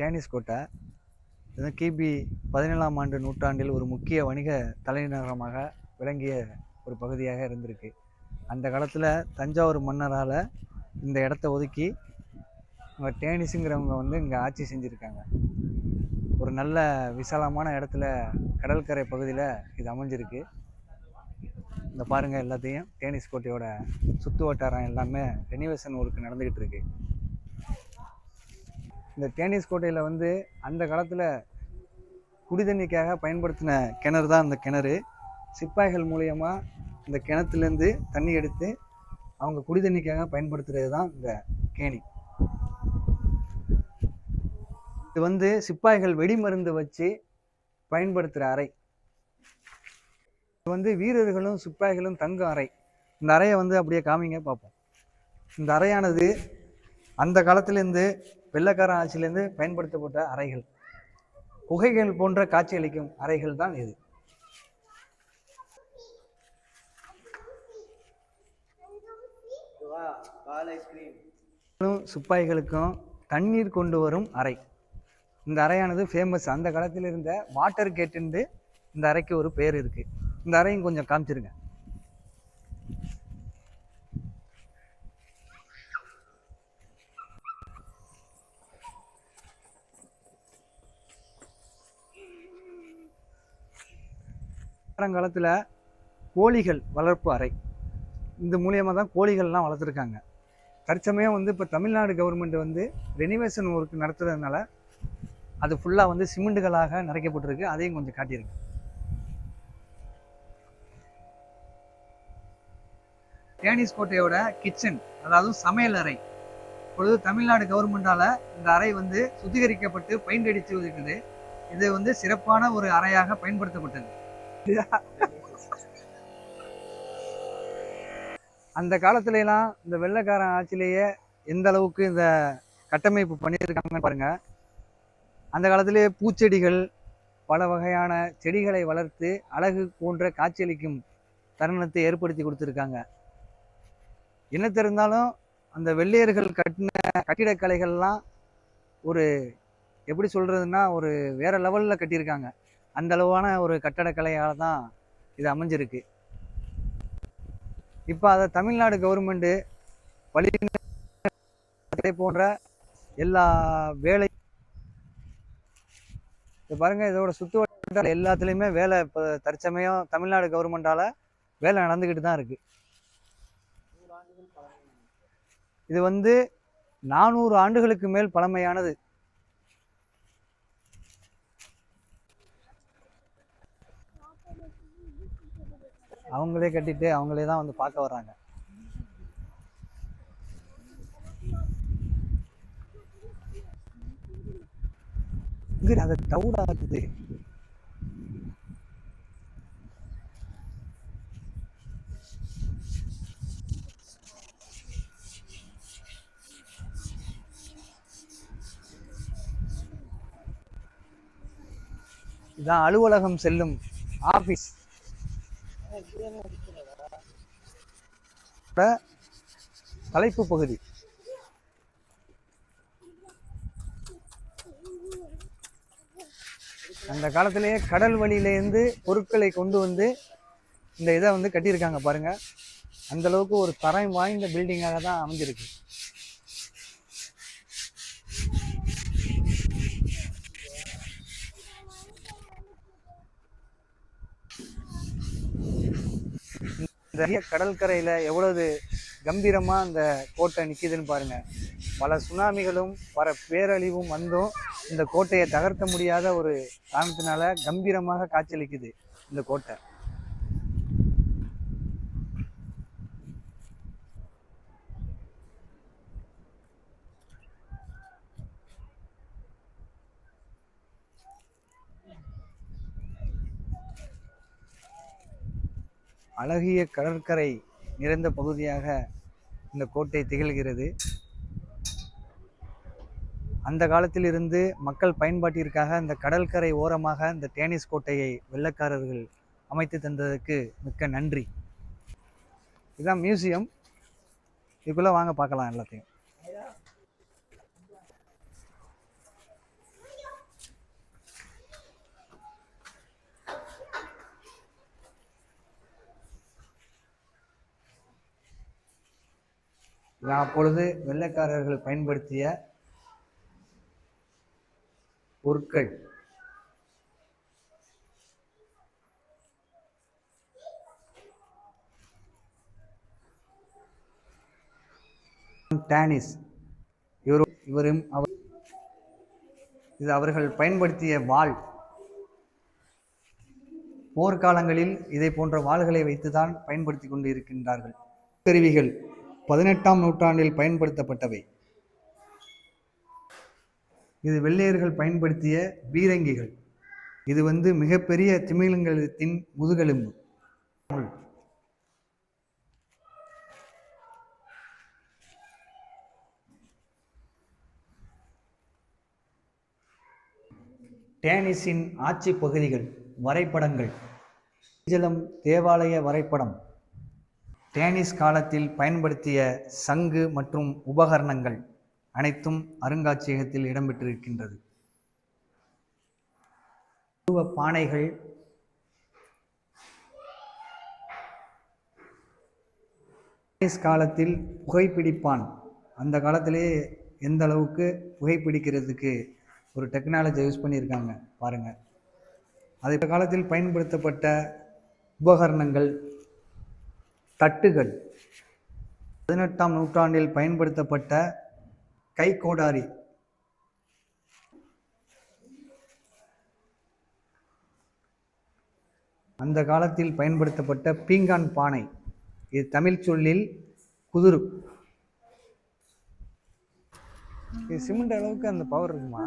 Danish கோட்டை இது கிபி பதினேழாம் ஆண்டு நூற்றாண்டில் ஒரு முக்கிய வணிக தலைநகரமாக விளங்கிய ஒரு பகுதியாக இருந்திருக்கு. அந்த காலத்தில் தஞ்சாவூர் மன்னரால் இந்த இடத்த ஒதுக்கி இவங்க டேனிஸுங்கிறவங்க வந்து இங்கே ஆட்சி செஞ்சுருக்காங்க. ஒரு நல்ல விசாலமான இடத்துல கடற்கரை பகுதியில் இது அமைஞ்சிருக்கு. இந்த பாருங்கள் எல்லாத்தையும் டேனிஸ் கோட்டையோட சுற்று வட்டாரம் எல்லாமே ரெனிவேஷன் ஒர்க் நடந்துக்கிட்டு இருக்குது இந்த டேனிஸ் கோட்டையில் வந்து அந்த காலத்தில் குடிதண்ணிக்காக பயன்படுத்தின கிணறு தான் அந்த கிணறு. சிப்பாய்கள் மூலயமா இந்த கிணத்துலேருந்து தண்ணி எடுத்து அவங்க குடிதண்ணிக்காக பயன்படுத்துகிறது தான் இந்த கேணி. இது வந்து சிப்பாய்கள் வெடிமருந்து வச்சு பயன்படுத்துகிற அறை. இது வந்து வீரர்களும் சிப்பாய்களும் தங்கும் அறை. இந்த அறையை வந்து அப்படியே காமிங்க பார்ப்போம். இந்த அறையானது அந்த காலத்திலேருந்து வெள்ளைக்கார ஆட்சியிலேருந்து பயன்படுத்தப்பட்ட அறைகள். குகைகள் போன்ற காட்சியளிக்கும் அறைகள் தான் இது. சிப்பாய்களுக்கும் தண்ணீர் கொண்டு வரும் அறை. இந்த அறையானது ஃபேமஸ் அந்த காலத்தில் இருந்த வாட்டர் கேட்டுன்னு இந்த அறைக்கு ஒரு பேர் இருக்குது இந்த அறையும் கொஞ்சம் காமிச்சிருங்க. பழங்காலத்தில் கோழிகள் வளர்ப்பு அறை. இந்த மூலியமாக தான் கோழிகள்லாம் வளர்த்துருக்காங்க. தற்சமயம் வந்து இப்போ தமிழ்நாடு கவர்மெண்ட் வந்து ரெனிவேஷன் ஒர்க் நடத்துறதுனால அது ஃபுல்லாக வந்து சிமெண்ட்டுகளாக நிறைக்கப்பட்டிருக்கு. அதையும் கொஞ்சம் காட்டியிருக்கு டேனிஸ் கோட்டையோட கிச்சன் அதாவது சமையல் அறை. இப்பொழுது தமிழ்நாடு கவர்மெண்டால் இந்த அறை வந்து சுத்திகரிக்கப்பட்டு பெயிண்ட் அடித்து இருக்குது இது வந்து சிறப்பான ஒரு அறையாக பயன்படுத்தப்பட்டது. அந்த காலத்துலலாம் இந்த வெள்ளைக்காரன் ஆட்சியிலேயே எந்த அளவுக்கு இந்த கட்டமைப்பு பண்ணியிருக்காங்கன்னு பாருங்க. அந்த காலத்திலேயே பூச்செடிகள் பல வகையான செடிகளை வளர்த்து அழகு போன்ற காட்சியளிக்கும் தருணத்தை ஏற்படுத்தி கொடுத்துருக்காங்க. என்ன தெரிந்தாலும் அந்த வெள்ளையர்கள் கட்டின கட்டிடக்கலைகள்லாம் ஒரு எப்படி சொல்கிறதுன்னா ஒரு வேறு லெவலில் கட்டியிருக்காங்க. அந்த அளவான ஒரு கட்டடக்கலையால் தான் இது அமைஞ்சிருக்கு. இப்போ அதை தமிழ்நாடு கவர்மெண்ட்டு வழி போன்ற எல்லா வேலை இது பாருங்க இதோட சுற்று வட்டார எல்லாத்துலேயுமே வேலை இப்போ தற்சமயம் தமிழ்நாடு கவர்மெண்டால வேலை நடந்துக்கிட்டு தான் இருக்கு. இது வந்து நானூறு ஆண்டுகளுக்கு மேல் பழமையானது. அவங்களே கட்டிட்டு அவங்களே தான் வந்து பார்க்க வர்றாங்க. இங்க அதை தவுடாகுது இதான் அலுவலகம் செல்லும் தலைப்பு பகுதி. அந்த காலத்திலேயே கடல் வழியிலேருந்து பொருட்களை கொண்டு வந்து இந்த இதை வந்து கட்டியிருக்காங்க பாருங்கள் அந்த அளவுக்கு ஒரு தரம் வாய்ந்த பில்டிங்காக தான் அமைஞ்சிருக்கு. நிறைய கடற்கரையில் எவ்வளவு கம்பீரமா அந்த கோட்டை நிக்குதுன்னு பாருங்க. பல சுனாமிகளும் பல பேரழிவும் வந்தும் இந்த கோட்டையை தகர்க்க முடியாத ஒரு காரணத்தினால கம்பீரமாக காட்சியளிக்குது இந்த கோட்டை. அழகிய கடற்கரை நிறைந்த பகுதியாக இந்த கோட்டை திகழ்கிறது. அந்த காலத்தில் இருந்து மக்கள் பயன்பாட்டிற்காக இந்த கடற்கரை ஓரமாக இந்த டேனிஸ் கோட்டையை வெள்ளக்காரர்கள் அமைத்து தந்ததற்கு மிக்க நன்றி. இதுதான் மியூசியம். இதுக்குள்ளே வாங்க பார்க்கலாம் எல்லாத்தையும். அப்பொழுது வெள்ளைக்காரர்கள் பயன்படுத்திய பொருட்கள். டானிஸ். இவர் இவரும் அவர் இது அவர்கள் பயன்படுத்திய வாள். போர்க்காலங்களில் இதை போன்ற வாள்களை வைத்துதான் பயன்படுத்தி கொண்டு இருக்கின்றார்கள் கருவிகள். பதினெட்டாம் நூற்றாண்டில் பயன்படுத்தப்பட்டவை. இது வெள்ளையர்கள் பயன்படுத்திய பீரங்கிகள். இது வந்து மிகப்பெரிய திமிலங்கத்தின் முதுகெலும்பு. டேனிஸின் ஆட்சி பகுதிகள் வரைபடங்கள். ஜலம் தேவாலய வரைபடம். டேனிஸ் காலத்தில் பயன்படுத்திய சங்கு மற்றும் உபகரணங்கள் அனைத்தும் அருங்காட்சியகத்தில் இடம்பெற்றிருக்கின்றது. உருவ பானைகள் டேனிஸ் காலத்தில் புகைப்பிடிப்பான். அந்த காலத்திலே எந்த அளவுக்கு புகைப்பிடிக்கிறதுக்கு ஒரு டெக்னாலஜி யூஸ் பண்ணியிருக்காங்க பாருங்கள் அது காலத்தில் பயன்படுத்தப்பட்ட உபகரணங்கள் தட்டுகள். பதினெட்டாம் நூற்றாண்டில் பயன்படுத்தப்பட்ட கைகோடாரி அந்த காலத்தில் பயன்படுத்தப்பட்ட பீங்கான் பானை. இது தமிழ் சொல்லில் குதுரு இது சிமெண்ட் அளவுக்கு அந்த பவர் இருக்குமா?